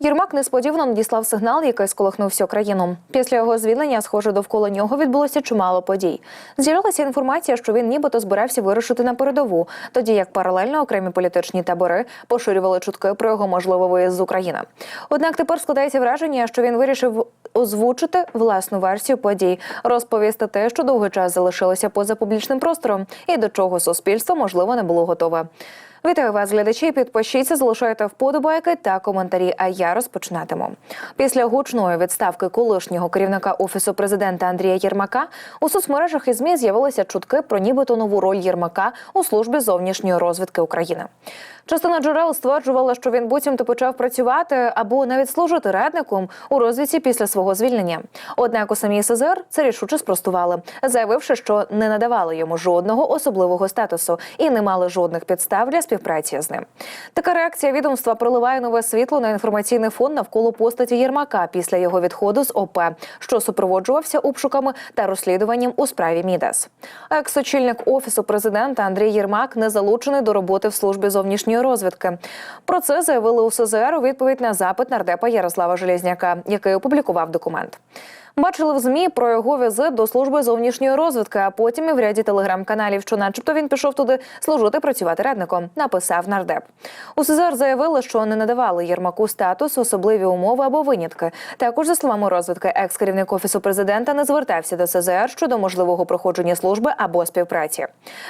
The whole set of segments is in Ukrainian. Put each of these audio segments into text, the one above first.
Єрмак несподівано надіслав сигнал, який сколихнув всю країну. Після його звільнення, схоже, довкола нього відбулося чимало подій. З'явилася інформація, що він нібито збирався вирушити на передову, тоді як паралельно окремі політичні табори поширювали чутки про його можливий виїзд з України. Однак тепер складається враження, що він вирішив озвучити власну версію подій, розповісти те, що довгий час залишилося поза публічним простором, і до чого суспільство можливо не було готове. Вітаю вас, глядачі. Підпишіться, залишайте вподобайки та коментарі. А я розпочинатиму. Після гучної відставки колишнього керівника офісу президента Андрія Єрмака у соцмережах і змі з'явилися чутки про нібито нову роль Єрмака у службі зовнішньої розвідки України. Частина джерел стверджувала, що він буцімто почав працювати або навіть служити радником у розвідці після свого звільнення. Однак у самій СЗР це рішуче спростували, заявивши, що не надавали йому жодного особливого статусу і не мали жодних підстав для співпраці з ним. Така реакція відомства проливає нове світло на інформаційний фон навколо постаті Єрмака після його відходу з ОП, що супроводжувався обшуками та розслідуванням у справі Мідас. Екс-очільник офісу президента Андрій Єрмак не залучений до роботи в службі зовнішньої розвідки. Про це заявили у СЗР у відповідь на запит нардепа Ярослава Железняка, який опублікував документ. Бачили в змі про його візит до служби зовнішньої розвідки, а потім і в ряді телеграм-каналів, що, начебто, він пішов туди служити працювати радником. Написав нардеп. У СЗР заявили, що не надавали Єрмаку статус, особливі умови або винятки. Також за словами розвідки, екс-керівник офісу президента не звертався до СЗР щодо можливого проходження служби або співпраці.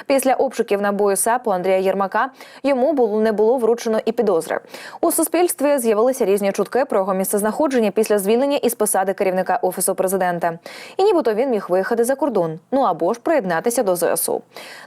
Після обшуків на бою САПу Андрія Єрмака йому було не було вручено і підозри. У суспільстві з'явилися різні чутки про його місцезнаходження після звільнення із посади керівника офісу президента. І нібито він міг виїхати за кордон, ну або ж приєднатися до ЗСУ.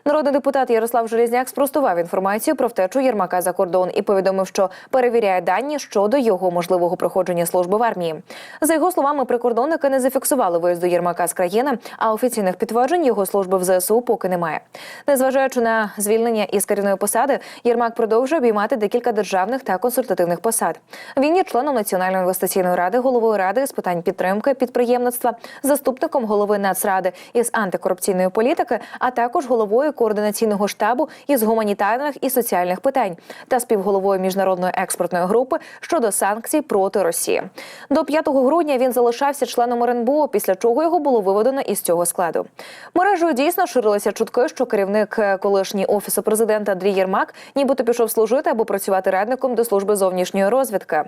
Народний депутат Ярослав Желізняк спростував інформацію про втечу Єрмака за кордон і повідомив, що перевіряє дані щодо його можливого проходження служби в армії. За його словами, прикордонники не зафіксували виїзду Єрмака з країни, а офіційних підтверджень його служби в ЗСУ поки немає. Незважаючи на звільнення із керівної посади, Єрмак продовжує обіймати декілька державних та консультативних посад. Він є членом Національної інвестиційної ради, головою ради з питань підтримки підприємництва, заступником голови Нацради із антикорупційної політики, а також головою координаційного штабу із гуманітарних і соціальних питань та співголовою міжнародної експортної групи щодо санкцій проти Росії. До 5 грудня він залишався членом РНБО, після чого його було виведено із цього складу. Мережею дійсно ширилися чутки, що керівник е, колишній офісу президента Андрій Єрмак нібито пішов служити або працювати радником до служби зовнішньої розвідки.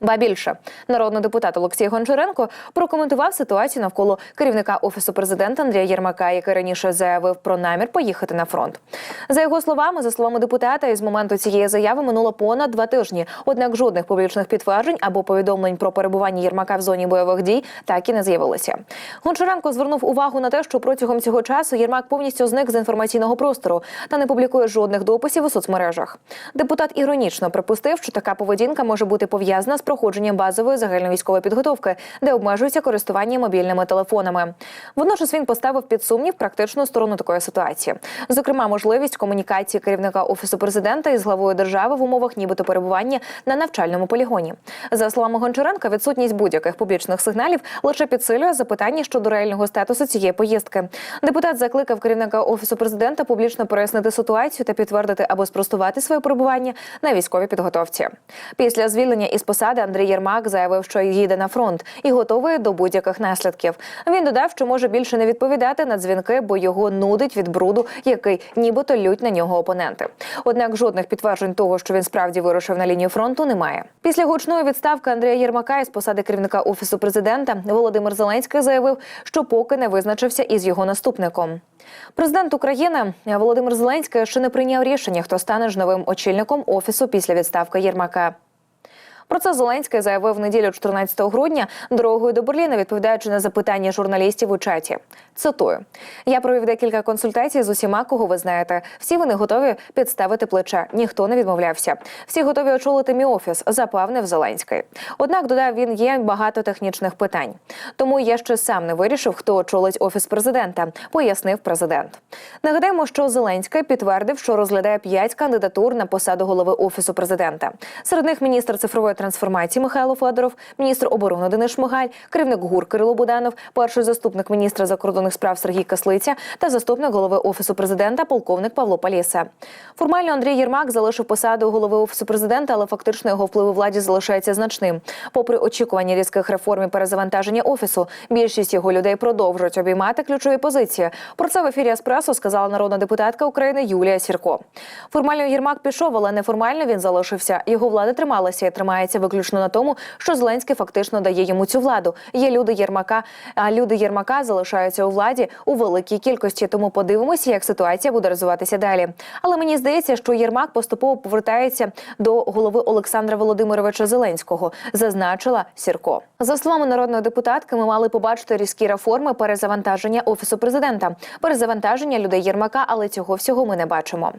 Ба більше народний депутат Олексій Гончаренко прокоментував ситуацію навколо керівника офісу президента Андрія Єрмака, який раніше заявив про намір поїхати на фронт. За його словами, за словами депутата, із моменту цієї заяви минуло понад два тижні. Однак жодних публічних підтверджень або повідомлень про перебування Єрмака в зоні бойових дій так і не з'явилося. Гончаренко звернув увагу на те, що протягом цього часу Єрмак повністю зник з інформаційного простору та не публікує жодних дописів у соцмережах. Депутат іронічно припустив, що така поведінка може бути пов'язана з проходженням базової загальновійськової підготовки, де обмежується користування мобільними телефонами. Водночас він поставив під сумнів практичну сторону такої ситуації, зокрема, можливість комунікації керівника офісу президента із главою держави в умовах нібито перебування на навчальному полігоні. За словами Гончаренка, відсутність будь-яких публічних сигналів лише підсилює запитання щодо реального статусу цієї поїздки. Депутат закликав керівника офісу президента публічно прояснити ситуацію та підтвердити або спростувати своє перебування на військовій підготовці. Після звільнення із посади Андрій Єрмак заявив, що їде на фронт і готовий до будь-яких наслідків. Він додав, що може більше не відповідати на дзвінки, бо його нудить від бруду, який нібито лють на нього опоненти. Однак жодних підтверджень того, що він справді вирушив на лінію фронту, немає. Після гучної відставки Андрія Єрмака із посади керівника офісу президента Володимир Зеленський заявив, що поки не визначився із його наступником. Президент України Володимир Зеленський ще не прийняв рішення, хто стане ж новим очільником офісу після відставки Єрмака. Про це Зеленський заявив в неділю 14 грудня дорогою до Берліна, відповідаючи на запитання журналістів у чаті. Цитую: я провів декілька консультацій з усіма, кого ви знаєте. Всі вони готові підставити плече. Ніхто не відмовлявся. Всі готові очолити мій офіс, запевнив Зеленський. Однак додав він є багато технічних питань. Тому я ще сам не вирішив, хто очолить офіс президента, пояснив президент. Нагадаємо, що Зеленський підтвердив, що розглядає п'ять кандидатур на посаду голови офісу президента. Серед них міністр цифрової трансформації Михайло Федоров, міністр оборони Денис Шмигаль, керівник ГУР Кирило Буданов, перший заступник міністра закордонних справ Сергій Каслиця та заступник голови офісу президента полковник Павло Палєса. Формально Андрій Єрмак залишив посаду голови офісу президента, але фактично його вплив владі залишається значним. Попри очікування різких реформ і перезавантаження офісу, більшість його людей продовжують обіймати ключові позиції. Про це в ефірі Еспресо сказала народна депутатка України Юлія Сірко. Формально Єрмак пішов, але неформально він залишився. Його влада трималася і тримається виключно на тому, що Зеленський фактично дає йому цю владу. Є люди Єрмака, а люди Єрмака залишаються у владі у великій кількості. Тому подивимося, як ситуація буде розвиватися далі. Але мені здається, що Єрмак поступово повертається до голови Олександра Володимировича Зеленського, зазначила Сірко. За словами народної депутатки, ми мали побачити різкі реформи перезавантаження офісу президента, перезавантаження людей Єрмака, але цього всього ми не бачимо.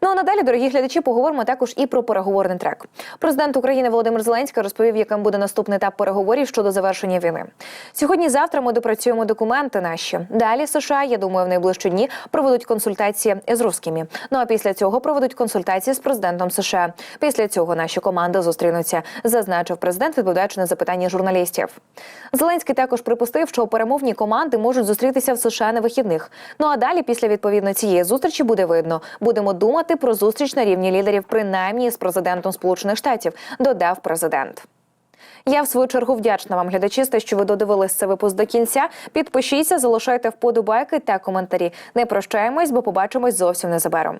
Ну а надалі, дорогі глядачі, поговоримо також і про переговорний трек. Президент України Володимир Зеленський розповів, яким буде наступний етап переговорів щодо завершення війни. Сьогодні-завтра ми допрацюємо документи наші. Далі США, я думаю, в найближчі дні проведуть консультації з русскими. Ну а після цього проведуть консультації з президентом США. Після цього наші команди зустрінуться, зазначив президент, відповідаючи на запитання журналістів. Зеленський також припустив, що перемовні команди можуть зустрітися в США на вихідних. Ну а далі, після відповідно цієї зустрічі, буде видно. Будемо думати про зустріч на рівні лідерів, принаймні з президентом Сполучених Штатів, додав президент. Я в свою чергу вдячна вам, глядачі, те, що ви додивились цей випуск до кінця. Підпишіться, залишайте вподобайки та коментарі. Не прощаємось, бо побачимось зовсім незабаром.